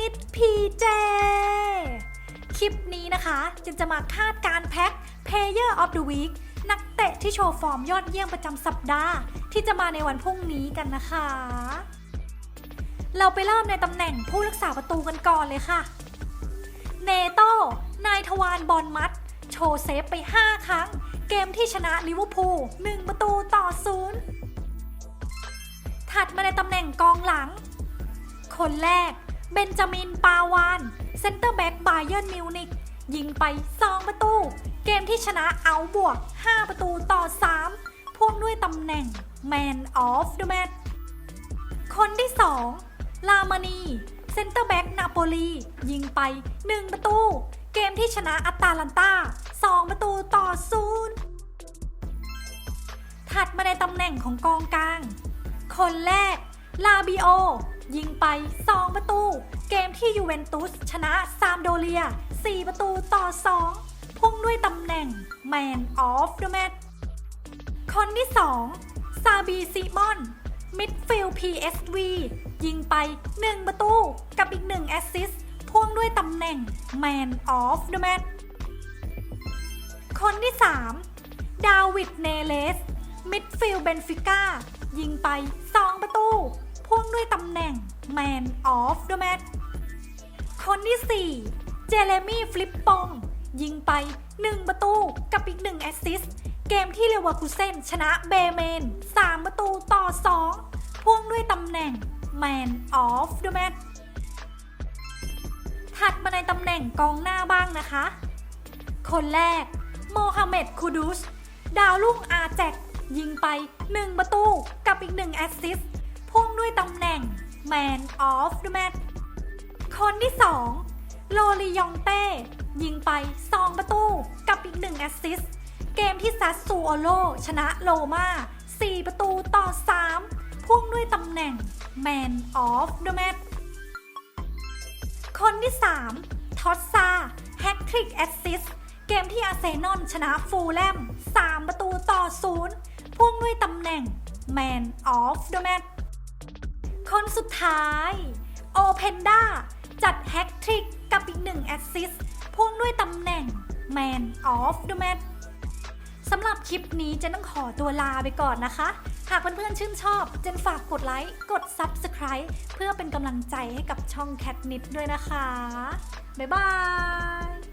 นิดพีเจคลิปนี้นะคะจินจะมาคาดการแพ็ค Player of the Week นักเตะที่โชว์ฟอร์มยอดเยี่ยมประจำสัปดาห์ ที่จะมาในวันพรุ่งนี้กันนะคะ เราไปเริ่มในตำแหน่งผู้รักษาประตูกันก่อนเลยค่ะ เนโต้นายทวารบอลมัด โชว์เซฟไป 5 ครั้ง เกมที่ชนะลิเวอร์พูล1ประตูต่อศูนย์ถัดมาในตำแหน่งกองหลัง คนแรก เบนจามินปาวานเซนเตอร์แบ็กบาเยิร์นมิวนิกยิงไป 2 ประตู เกมที่ชนะเอาบวก 5 ประตูต่อ 3 พ่วงด้วยตำแหน่ง Man of the Match คนที่ 2 ลามานีเซนเตอร์แบ็กนาโปลียิงไป 1 ประตู เกมที่ชนะอัตาลันตา2 ประตูต่อ 0 ถัดมาในตำแหน่งของกองกลาง คนแรก ลาบิโอ ยิงไป 2 ประตู เกมที่ยูเวนตุสชนะซามโดเลีย 4 ประตูต่อ 2 พุ่งด้วยตำแหน่ง Man of the Match คนที่ 2 ซาบีซิมอน มิดฟิลด์ PSV ยิงไป 1 ประตู กับอีก 1 แอสซิสพ่วงด้วยตำแหน่ง Man of the Match คนที่ 3 ดาวิดเนเลส มิดฟิลด์เบนฟิก้า ยิงไป 2 ประตู พ่วงด้วยตำแหน่ง Man of the Match คนที่ 4 เจเรมี่ฟลิปปอง ยิงไป 1 ประตูกับอีก 1 แอสซิสต์เกมที่เลวอร์คูเซนชนะเบเมน 3 ประตูต่อ 2 พ่วงด้วยตำแหน่ง Man of the Match ถัดมาในตำแหน่งกองหน้าบ้างนะคะ คนแรก โมฮัมเหม็ดคูดุสดาวรุ่งอาแจกยิงไป 1 ประตูกับอีก 1 แอสซิสต์ พุ่งด้วยตำแหน่ง Man of the Match คนที่ 2 โลลียองเต้ ยิงไป 2 ประตู กับอีก 1 แอสซิสต์เกมที่ซัสซูโอโล ชนะโลมา4 ประตูต่อ 3 พุ่งด้วยตำแหน่ง Man of the Match คนที่ 3 ทอตซาแฮกทริกแอสซิสเกมที่อาร์เซนอลชนะฟูลแลม 3 ประตูต่อ 0 พุ่งด้วยตำแหน่ง Man of the Match คนสุดท้าย โอเพนด้าจัดแฮกทริกกับอีกหนึ่งแอสซิสพ่วงด้วยตำแหน่ง Man of the Match สำหรับคลิปนี้เจนต้องขอตัวลาไปก่อนนะคะ หากเพื่อนๆชื่นชอบเจนฝากกดไลค์ กด Subscribe เพื่อเป็นกำลังใจให้กับช่องแคทนิดด้วยนะคะ บ๊ายบาย